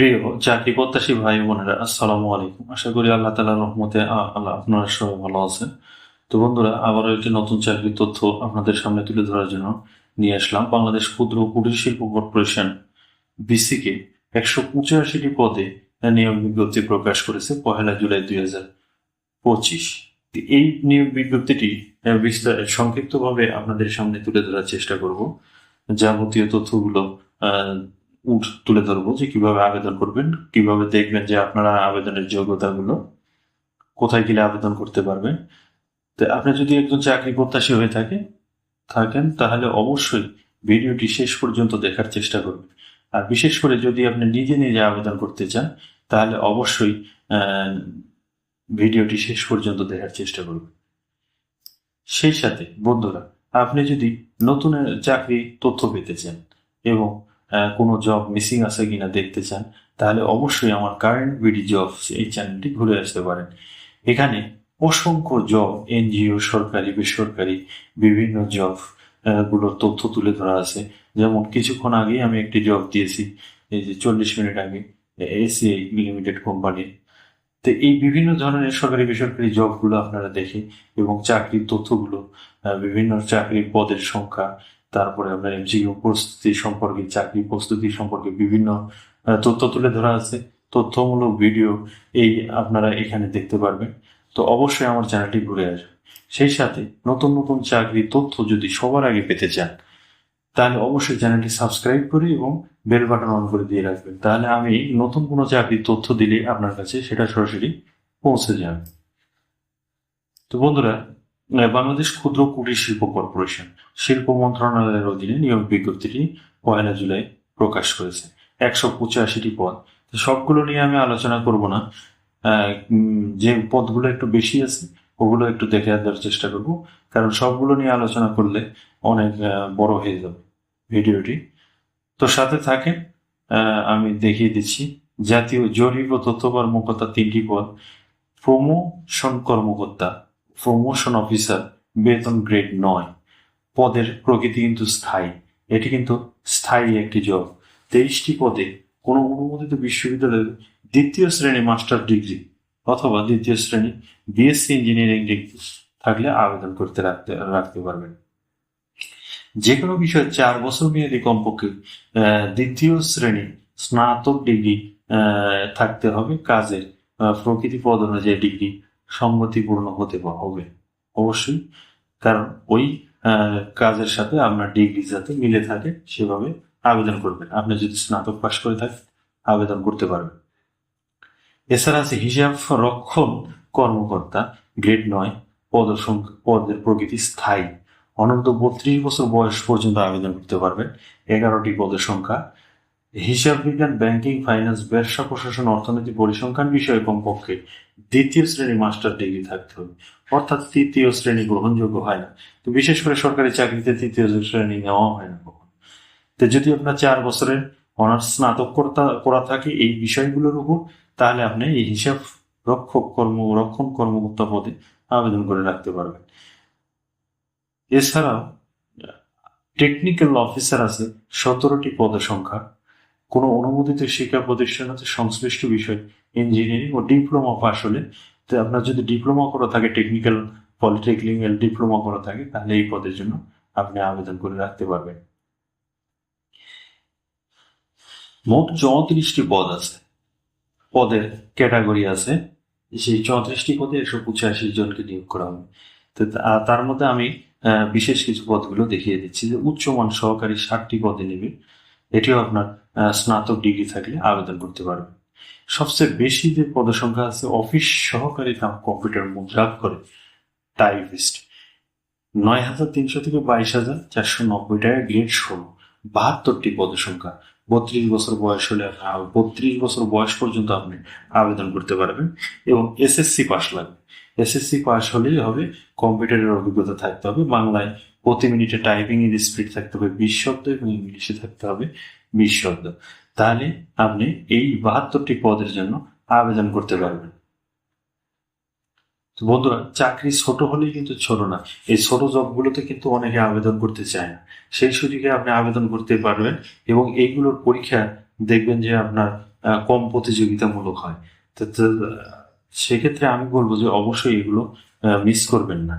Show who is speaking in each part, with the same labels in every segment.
Speaker 1: প্রিয় চাকরি প্রত্যাশী ভাই বোনেরা, আসসালামু আলাইকুম। আশা করি আল্লাহ তালার রহমতে আল্লাহ আপনারা সবাই ভালো আছেন। তো বন্ধুরা, আবারও একটি নতুন চাকরির তথ্য আপনাদের সামনে তুলে ধরার জন্য নিয়ে আসলাম। বাংলাদেশ ক্ষুদ্র কুটির শিল্প কর্পোরেশন বিসিকে একশো পঁচাশিটি পদে নিয়োগ বিজ্ঞপ্তি প্রকাশ করেছে পহেলা জুলাই দুই হাজার পঁচিশ। এই নিয়োগ বিজ্ঞপ্তিটি বিস্তার সংক্ষিপ্তভাবে আপনাদের সামনে তুলে ধরার চেষ্টা করব। যাবতীয় তথ্যগুলো তুলে ধরবো যে কীভাবে আবেদন করবেন, কীভাবে দেখবেন যে আপনারা আবেদনের যোগ্যতাগুলো কোথায় গেলে আবেদন করতে পারবেন। তো আপনি যদি একজন চাকরি প্রত্যাশী হয়ে থাকে, থাকেন, তাহলে অবশ্যই ভিডিওটি শেষ পর্যন্ত দেখার চেষ্টা করবেন। আর বিশেষ করে যদি আপনি নিজে নিজে আবেদন করতে চান, তাহলে অবশ্যই ভিডিওটি শেষ পর্যন্ত দেখার চেষ্টা করবেন। সেই সাথে, বন্ধুরা, আপনি যদি নতুন চাকরি তথ্য পেতে চান এবং কোনো জব মিসিং আছে কিনা দেখতে চান, তাহলে অবশ্যই আমার কারেন্ট বিডি জব এই চ্যানেলটি ঘুরে আসতে পারেন। এখানে অসংখ্য জব এনজিও সরকারি, বেসরকারি বিভিন্ন জবগুলোর তথ্য তুলে ধরা আছে। যেমন কিছুক্ষণ আগে আমি একটি জব দিয়েছি, এই যে চল্লিশ মিনিট আগে, এসিআই লিমিটেড কোম্পানির তো এই বিভিন্ন ধরনের সরকারি, বেসরকারি জবগুলো আপনারা দেখে এবং চাকরির তথ্যগুলো বিভিন্ন চাকরির পদের সংখ্যা তারপরে আপনার এমসিকিউ প্রস্তুতি সম্পর্কে, চাকরি প্রস্তুতি সম্পর্কে বিভিন্ন তথ্য তুলে ধরা আছে। তথ্যমূলক ভিডিও এই আপনারা এখানে দেখতে পারবেন। তো অবশ্যই আমার চ্যানেলটি ঘুরে আসবে সেই সাথে নতুন নতুন চাকরির তথ্য যদি সবার আগে পেতে চান, তাহলে অবশ্যই চ্যানেলটি সাবস্ক্রাইব করে এবং বেল বাটন অন করে দিয়ে রাখবেন। তাহলে আমি নতুন কোনো চাকরির তথ্য দিলে আপনার কাছে সেটা সরাসরি পৌঁছে যাবে। তো বন্ধুরা বাংলাদেশ ক্ষুদ্র কুটির শিল্প কর্পোরেশন, শিল্প মন্ত্রণালয়ের অধীনে নিয়োগ বিজ্ঞপ্তিটি পয়লা জুলাই প্রকাশ করেছে। একশো পঁচাশিটি পদ। সবগুলো নিয়ে আমি আলোচনা করব না। যে পদগুলো একটু বেশি আছে, ওগুলো একটু দেখে দেওয়ার চেষ্টা করব। কারণ সবগুলো নিয়ে আলোচনা করলে অনেক বড় হয়ে যাবে ভিডিওটি। তো সাথে থাকেন আমি দেখিয়ে দিচ্ছি, জাতীয় জরিপ ও তথ্য কর্মকর্তা তিনটি পদ। প্রমোশন কর্মকর্তা। প্রমোশন অফিসার বেতন গ্রেড নয়। পদের প্রকৃতি কিন্তু স্থায়ী। এটি কিন্তু স্থায়ী একটি জব তেইশটি পদে কোনো অনুমোদিত বিশ্ববিদ্যালয়ের দ্বিতীয় শ্রেণি মাস্টার ডিগ্রি অথবা দ্বিতীয় শ্রেণি বিএসসি ইঞ্জিনিয়ারিং ডিগ্রি থাকলে আবেদন করতে রাখতে রাখতে পারবেন। যে কোনো বিষয়ে চার বছর মেয়াদী কমপক্ষে দ্বিতীয় শ্রেণি স্নাতক ডিগ্রি থাকতে হবে। কাজের প্রকৃতি পদ অনুযায়ী ডিগ্রি সম্মতিপূর্ণ হতে হবে। অবশ্যই। কারণ ওই কাজের সাথে আপনার ডিগ্রি যাতে মিলে থাকে, সেভাবে আবেদন করবেন। আপনি যদি স্নাতক পাশ করে থাকেন, আবেদন করতে পারবেন। এছাড়া আছে হিসাব রক্ষণ কর্মকর্তা, গ্রেড নয় পদ সংখ্যা পদের প্রকৃতি স্থায়ী। অনন্ত বত্রিশ বছর বয়স পর্যন্ত আবেদন করতে পারবেন। এগারোটি পদের সংখ্যা। হিসাব বিজ্ঞান, ব্যাংকিং, ফাইন্যান্স, ব্যবসা, প্রশাসন, অর্থনীতি, পরিসংখ্যান বিষয়ে কমপক্ষে দ্বিতীয় শ্রেণি মাস্টার ডিগ্রি থাকতে হবে। অর্থাৎ তৃতীয় শ্রেণি গ্রহণযোগ্য হয় না। তো বিশেষ করে সরকারি চাকরিতে তৃতীয় শ্রেণি নেওয়া হয় না কখন। তো যদি আপনার চার বছরের অনার্স স্নাতক করা থাকে এই বিষয়গুলোর উপর, তাহলে আপনি এই হিসাব রক্ষক কর্ম, রক্ষণ কর্মকর্তা পদে আবেদন করে রাখতে পারবেন। এছাড়াও টেকনিক্যাল অফিসার আছে, সতেরোটি পদের সংখ্যা কোনো অনুমোদিত শিক্ষা প্রতিষ্ঠান আছে, সংশ্লিষ্ট বিষয় ইঞ্জিনিয়ারিং ও ডিপ্লোমা পাশ হলে, তো আপনার যদি ডিপ্লোমা করা থাকে টেকনিক্যাল পলিটেকনিক্যাল ডিপ্লোমা করা থাকে, তাহলে এই পদের জন্য আপনি আবেদন করে রাখতে পারবেন। মোট চৌত্রিশটি পদ আছে। পদের ক্যাটাগরি আছে। সেই চৌত্রিশটি পদে একশো পঁচাশি জনকে নিয়োগ করা হবে। তো তার মধ্যে আমি বিশেষ কিছু পদগুলো দেখিয়ে দিচ্ছি যে উচ্চমান সহকারী ষাটটি পদে নেবে। এটিও আপনার স্নাতক ডিগ্রি থাকলে আবেদন করতে পারবেন সবচেয়ে বেশি যে পদসংখ্যা আছে, অফিস সহকারী কাম কম্পিউটার মুদ্রাক করে, টাইপিস্ট। নয় হাজার তিনশো থেকে বাইশ হাজার চারশো নব্বই টাকা গ্রেড ষোলো। বাহাত্তরটি পদসংখ্যা। বত্রিশ বছর বয়স হলে বত্রিশ বছর বয়স পর্যন্ত আপনি আবেদন করতে পারবেন এবং এসএসসি পাস লাগবে। এসএসসি পাস হলেই হবে কম্পিউটারের অভিজ্ঞতা থাকতে হবে, বাংলায় প্রতি মিনিটে টাইপিং এর স্পিড থাকতে হবে বিশ শব্দ এবং ইংলিশে থাকতে হবে বিশ শব্দ। তাহলে আপনি এই বাহাত্তরটি পদের জন্য আবেদন করতে পারবেন। বন্ধুরা, চাকরি ছোট হলেই কিন্তু ছোট না, এই ছোট জবগুলোতে কিন্তু অনেকে আবেদন করতে চায় না। সেই সুযোগে আপনি আবেদন করতে পারবেন এবং এইগুলোর পরীক্ষা দেখবেন যে আপনার কম প্রতিযোগিতামূলক হয়। সেক্ষেত্রে আমি বলব যে অবশ্যই এগুলো মিস করবেন না।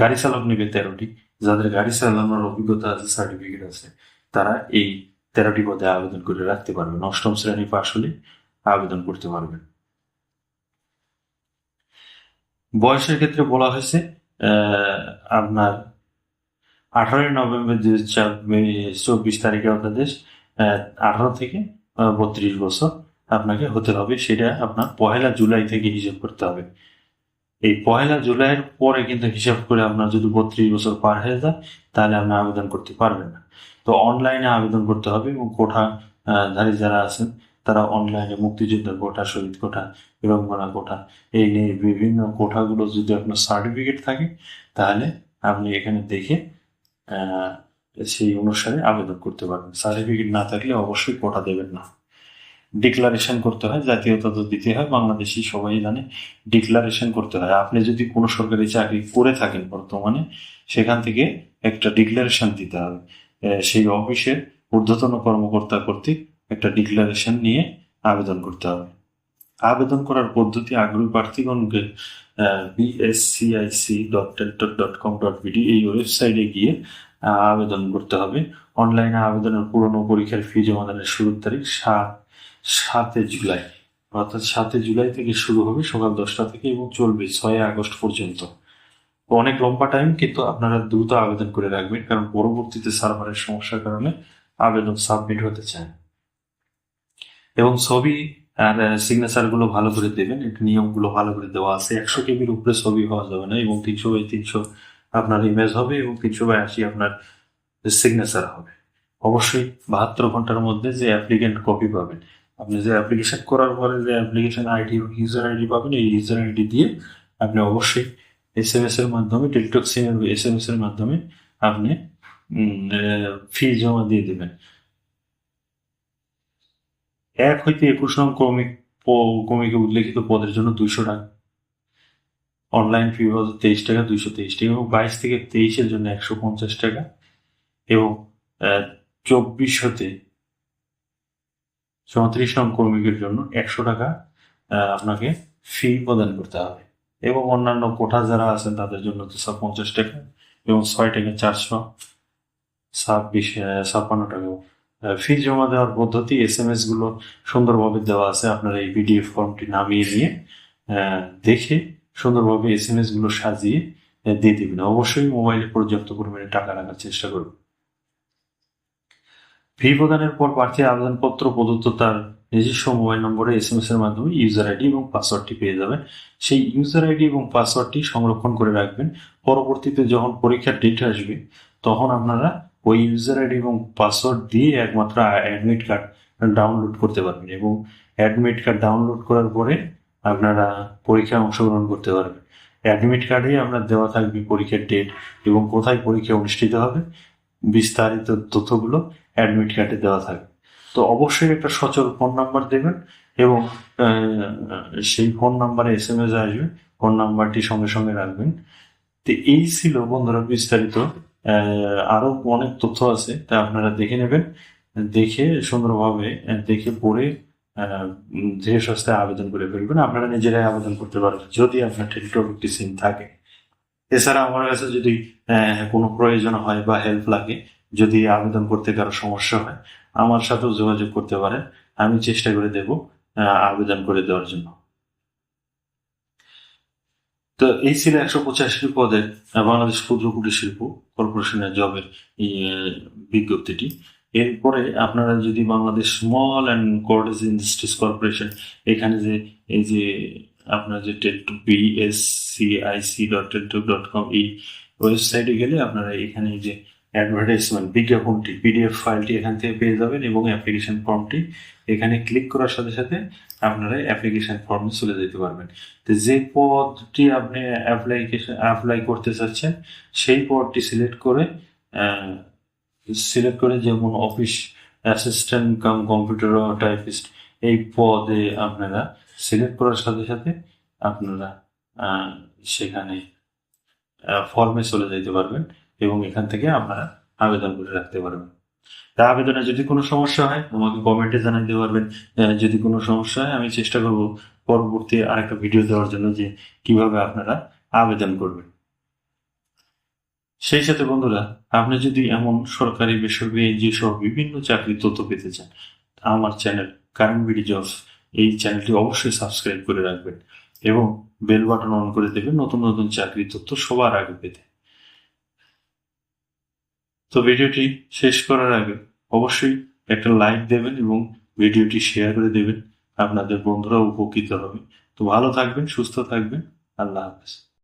Speaker 1: গাড়ি চালক নেবে তেরোটি। যাদের গাড়ি চালানোর অভিজ্ঞতা আছে সার্টিফিকেট আছে, তারা এই তেরোটি পদে আবেদন করে রাখতে পারবেন। অষ্টম শ্রেণি পাশ হলে আবেদন করতে পারবেন। বয়সের ক্ষেত্রে বলা হয়েছে আপনার আঠারোই নভেম্বর হাজার চব্বিশ তারিখে আপনাদের আঠারো থেকে বত্রিশ বছর। আপনাকে হতে হবে, সেটা আপনার পহেলা জুলাই থেকে হিসাব করতে হবে। এই পহেলা জুলাইয়ের পরে কিন্তু হিসাব করে আপনার যদি বত্রিশ বছর পার হয়ে যায়, তাহলে আপনি আবেদন করতে পারবেন না। তো অনলাইনে আবেদন করতে হবে এবং কোঠা ধারী যারা আছেন, তারা অনলাইনে মুক্তিযোদ্ধা কোঠা, শহীদ কোঠা বিরঙ্গনা কোঠা, এই নিয়ে বিভিন্ন কোঠাগুলো যদি আপনার সার্টিফিকেট থাকে, তাহলে আপনি এখানে দেখে সেই অনুসারে আবেদন করতে পারবেন। সার্টিফিকেট না থাকলে অবশ্যই কোটা দেবেন না। ডিক্লারেশন করতে হয় জাতীয়তা তো দিতে হয়, বাংলাদেশি সবাই জানে ডিক্লারেশন করতে হয়। আপনি যদি কোনো সরকারি চাকরি করে থাকেন বর্তমানে, সেখান থেকে একটা ডিক্লারেশন দিতে হবে। সেই অফিসের ঊর্ধ্বতন কর্মকর্তা কর্তৃক একটা ডিক্লারেশন নিয়ে আবেদন করতে হবে। আবেদন করার পদ্ধতি আগ্রহী প্রার্থীগণকে BSCIC dot Teletalk dot com dot BD এই ওয়েবসাইটে গিয়ে আবেদন করতে হবে। অনলাইনে আবেদনের পুরনো পরীক্ষার ফি জমাদানের শুরুর তারিখ সাত সাতে জুলাই, অর্থাৎ সাতে জুলাই থেকে শুরু হবে সকাল দশটা থেকে এবং চলবে ছয় আগস্ট পর্যন্ত। অনেক লম্বা টাইম কিন্তু আপনারা দ্রুত আবেদন করে রাখবেন, কারণ পরবর্তীতে সার্ভারের সমস্যার কারণে আবেদন সাবমিট হতে চায় এবং ছবি আর সিগনেচারগুলো ভালো করে দেবেন নিয়মগুলো ভালো করে দেওয়া আছে। একশো কেবির উপরে ছবি হওয়া যাবে না, এবং তিনশো বাই তিনশো আপনার ইমেজ হবে এবং তিনশো বাই আশি আপনার সিগনেচার হবে। অবশ্যই বাহাত্তর ঘণ্টার মধ্যে যে অ্যাপ্লিকেন্ট কপি পাবেন। আপনি যে অ্যাপ্লিকেশন করার পরে যে অ্যাপ্লিকেশন আইডি ইউজার আইডি পাবেন, এই ইউজার আইডি দিয়ে আপনি অবশ্যই এস এম এস এর মাধ্যমে টেলিটক সিমের এস এম এস এর মাধ্যমে আপনি ফি জমা দিয়ে দেবেন। এক হইতে একুশ নং ক্রমিক ক্রমিকে উল্লেখিত পদের জন্য দুইশো টাকা। অনলাইন ফি হচ্ছে তেইশ টাকা, দুইশো তেইশ টাকা এবং বাইশ থেকে তেইশের জন্য একশো পঞ্চাশ টাকা এবং চব্বিশ হতে চৌত্রিশ নং কর্মীদের জন্য একশো টাকা আপনাকে ফি প্রদান করতে হবে। এবং অন্যান্য কোঠা যারা আছেন, তাদের জন্য দুশো পঞ্চাশ টাকা এবং ছয় টাকা চারশো ছাব্বিশ ছাপ্পান্ন টাকা ফি জমা দেওয়ার পদ্ধতি এস এম এসগুলো সুন্দরভাবে দেওয়া আছে। আপনারা এই পিডিএফ ফর্মটি নামিয়ে নিয়ে দেখে সুন্দরভাবে এস এম এসগুলো সাজিয়ে দিয়ে দেবেন। অবশ্যই মোবাইলে পর্যাপ্ত পরিমাণে টাকা রাখার চেষ্টা করবেন ফি প্রদানের পর প্রার্থী আবেদনপত্র প্রদত্ত তার নিজস্ব মোবাইল নম্বরে এস এম এস এর মাধ্যমে ইউজার আইডি এবং পাসওয়ার্ডটি পেয়ে যাবে। সেই ইউজার আইডি এবং পাসওয়ার্ডটি সংরক্ষণ করে রাখবেন। পরবর্তীতে যখন পরীক্ষার ডেট আসবে, তখন আপনারা ওই ইউজার আইডি এবং পাসওয়ার্ড দিয়ে একমাত্র অ্যাডমিট কার্ড ডাউনলোড করতে পারবেন এবং অ্যাডমিট কার্ড ডাউনলোড করার পরে আপনারা পরীক্ষায় অংশগ্রহণ করতে পারবেন। অ্যাডমিট কার্ডে আপনার দেওয়া থাকবে পরীক্ষার ডেট এবং কোথায় পরীক্ষা অনুষ্ঠিত হবে বিস্তারিত তথ্যগুলো অ্যাডমিট কার্ডে দেওয়া থাকবে। তো অবশ্যই একটা সচল ফোন নাম্বার দেবেন এবং সেই ফোন নাম্বারে এস এম এস আসবে ফোন নাম্বারটি সঙ্গে সঙ্গে রাখবেন। তো এই ছিল বন্ধুরা বিস্তারিত। আরও অনেক তথ্য আছে, তা আপনারা দেখে নেবেন। দেখে সুন্দরভাবে দেখে পড়ে ধীরে সস্তায় আবেদন করে ফেলবেন। আপনারা নিজেরাই আবেদন করতে পারবেন যদি আপনার টেলিটক একটি সিম থাকে। এছাড়া আমার কাছে যদি কোনো প্রয়োজন হয় বা হেল্প লাগে, যদি আবেদন করতে কারও সমস্যা হয়, আমার সাথেও যোগাযোগ করতে পারেন। আমি চেষ্টা করে দেব আবেদন করে দেওয়ার জন্য। তো এই ছিল একশো পঁচাশি পদের বাংলাদেশ ক্ষুদ্র কুটির শিল্প কর্পোরেশনের জবের বিজ্ঞপ্তিটি। এরপরে আপনারা যদি Bangladesh small and cottage industries corporation এখানে যে, এই যে আপনার যে TET BSCIC dot Teletalk dot com, এই ওয়েবসাইটে গেলে আপনারা এখানে যে অ্যাডভার্টাইজমেন্ট বিজ্ঞাপনটি পিডিএফ ফাইলটি এখান থেকে পেয়ে যাবেন এবং অ্যাপ্লিকেশন ফর্মটি এখানে ক্লিক করার সাথে সাথে আপনারা অ্যাপ্লিকেশন ফর্মে চলে যেতে পারবেন। তো যে পদটি আপনি অ্যাপ্লিকেশন অ্যাপ্লাই করতে চাচ্ছেন, সেই পদটি সিলেক্ট করে সিলেক্ট করে যেমন office assistant cum computer typist এই পদে আপনারা সিলেক্ট করার সাথে সাথে আপনারা সেখানে ফর্মে চলে যেতে পারবেন এবং এখান থেকে আপনারা আবেদন করে রাখতে পারবেন। তা আবেদনে যদি কোনো সমস্যা হয়, আমাকে কমেন্টে জানাতে পারবেন। যদি কোনো সমস্যা হয়, আমি চেষ্টা করব পরবর্তী আরেকটা ভিডিও দেওয়ার জন্য যে কীভাবে আপনারা আবেদন করবেন। সেই সাথে বন্ধুরা, আপনি যদি এমন সরকারি, বেসরকারি এনজিও সহ বিভিন্ন চাকরির তথ্য পেতে চান, আমার চ্যানেল কারেন্ট বিডি জবস এই চ্যানেলটি অবশ্যই সাবস্ক্রাইব করে রাখবেন এবং বেল বাটন অন করে দেবেন নতুন নতুন চাকরির তথ্য সবার আগে পেতে। তো ভিডিওটি শেষ করার আগে অবশ্যই একটা লাইক দেবেন এবং ভিডিওটি শেয়ার করে দেবেন। আপনাদের বন্ধুরা উপকৃত হবে। তো ভালো থাকবেন, সুস্থ থাকবেন। আল্লাহ হাফেজ।